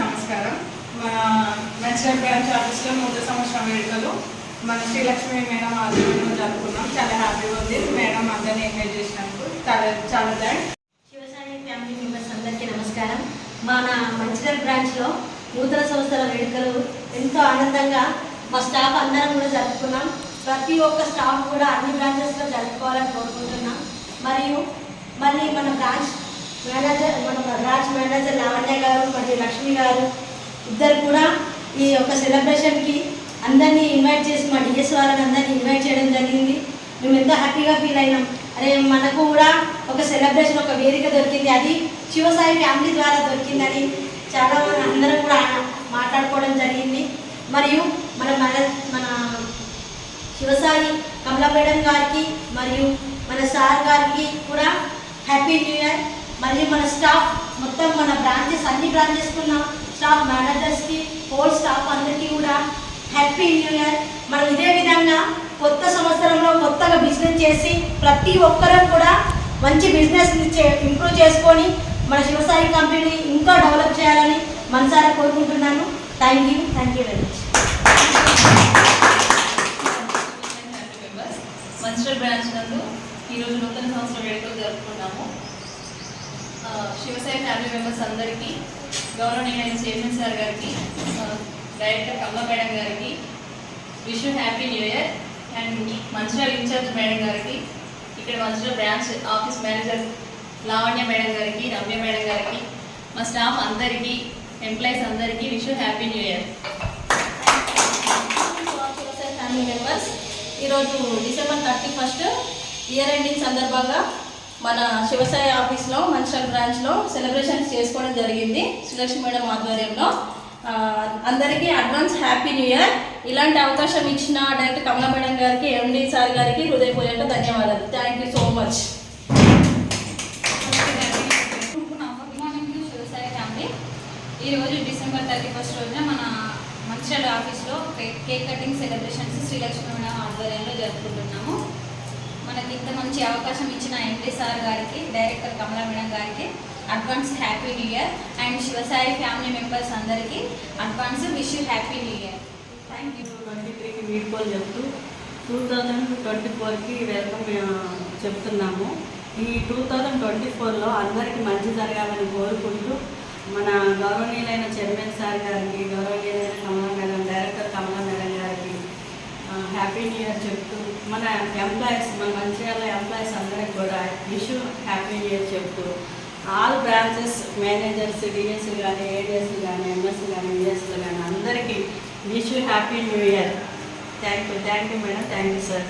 నమస్కారం. మన mention branch ఆఫీస్లో నూతన సంవత్సరం వేడుకలు. మన శ్రీలక్ష్మి మేడం ఆధ్వర్యంలో జరుపుకున్నాం చాలా హ్యాపీగా ఉంది. మేడం అందరినీ ఎంకరేజ్ చేసినందుకు చాలా చాలా థ్యాంక్స్ శివసాయి ఫ్యామిలీ మెంబర్స్ అందరికీ నమస్కారం. మన మంచిర్యాల బ్రాంచ్లో నూతన సంవత్సర వేడుకలు ఎంతో ఆనందంగా మా స్టాఫ్ అందరం కూడా జరుపుకున్నాం. ప్రతి ఒక్క స్టాఫ్ కూడా అన్ని బ్రాంచెస్లో జరుపుకోవాలని కోరుకుంటున్నాం. మరియు మళ్ళీ మన బ్రాంచ్ మేనేజర్ మన బ్రాంచ్ మేనేజర్ లావణ్య గారు మరియు లక్ష్మి గారు ఇద్దరు కూడా ఈ యొక్క సెలబ్రేషన్కి అందరినీ ఇన్వైట్ చేసి మా డిఎస్ వాళ్ళని అందరినీ ఇన్వైట్ మేము ఎంతో హ్యాపీగా ఫీల్ అయినాం. అరే మనకు కూడా ఒక సెలబ్రేషన్ ఒక వేదిక దొరికింది అది. శివసాయి ఫ్యామిలీ ద్వారా దొరికిందని చాలా మన అందరం కూడా మాట్లాడుకోవడం జరిగింది. మరియు మన మన మన శివసాయి కమలా మేడం గారికి మరియు మన సార్ గారికి కూడా హ్యాపీ న్యూ ఇయర్. మరియు మన స్టాఫ్ మొత్తం మన బ్రాంచెస్ అన్ని బ్రాంచెస్ ఉన్న స్టాఫ్ మేనేజర్స్కి హోల్ స్టాఫ్ అందరికీ కూడా హ్యాపీ న్యూ ఇయర్. మనం ఇదే విధంగా బిజినెస్ చేసి ప్రతి ఒక్కరం కూడా మంచి బిజినెస్ ఇంప్రూవ్ చేసుకొని మన శివసాయి కంపెనీని ఇంకా డెవలప్ చేయాలని మనసారా కోరుకుంటున్నాను. Thank you thank you very much members branch నందు ఈరోజు నూతన సంవత్సరం వేడుకలు జరుపుకున్నాము. శివసాయి ఫ్యామిలీ మెంబర్స్ అందరికీ గౌరవనీయ చైర్మన్ సార్ గారికి డైరెక్టర్ కమలా మేడం గారికి wish happy new year. Mancherial in-charge madam గారికి ఇక్కడ Mancherial branch office manager Lavanya madam గారికి రమ్య మేడం గారికి మా స్టాఫ్ అందరికీ ఎంప్లాయీస్ అందరికీ wish happy new year. Family members ఈరోజు December thirty first year ending సందర్భంగా మన శివసాయి ఆఫీస్లో మంచిర్యాల బ్రాంచ్లో సెలబ్రేషన్స్ చేసుకోవడం జరిగింది. శ్రీలక్ష్మి మేడం ఆధ్వర్యంలో. అందరికీ అడ్వాన్స్ హ్యాపీ న్యూ ఇయర్. ఇలాంటి అవకాశం ఇచ్చిన డైరెక్టర్ కమలా మేడం గారికి ఎండి సార్ గారికి హృదయపూర్వక ధన్యవాదాలు. Thank you so much family ఈరోజు డిసెంబర్ థర్టీ ఫస్ట్ రోజున మన మంచిర్యాల ఆఫీస్లో cake cake cutting celebrations Srilakshmi madam ఆధ్వర్యంలో జరుపుకుంటున్నాము. మనకి ఇంత మంచి అవకాశం ఇచ్చిన ఎండి సార్ గారికి డైరెక్టర్ కమలా మేడం గారికి advance happy new year. And Shiva Sai family members అందరికీ advance wish you happy new year. Thank you twenty త్రీకి వీడ్కోలు చెప్తూ టూ థౌజండ్ ట్వంటీ ఫోర్కి వెల్కమ్ చెప్తున్నాము. ఈ టూ థౌజండ్ ట్వంటీ ఫోర్లో అందరికీ మంచి జరగాలని కోరుకుంటూ మన గౌరవనీయులైన చైర్మన్ సార్ గారికి గౌరవనీయులైన Kamala madam director Kamala madam గారికి హ్యాపీ న్యూ ఇయర్ చెప్తూ మన ఎంప్లాయీస్ మన మంచిర్యాల ఎంప్లాయీస్ అందరికి కూడా విష్ హ్యాపీ న్యూ ఇయర్ చెప్తూ ఆల్ బ్రాంచెస్ మేనేజర్స్ డిఎస్లు కానీ ఏడిఎస్లు కానీ ఎంఎస్లు కానీ బిఎస్లు కానీ అందరికీ wish you happy new year. Thank you thank you madam thank you sir.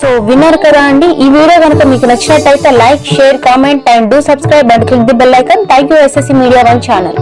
So విన్నారు కదా అండి? ఈ వీడియో కనుక మీకు నచ్చినట్టయితే like share comment and do subscribe and click the bell icon thank you SSC media one channel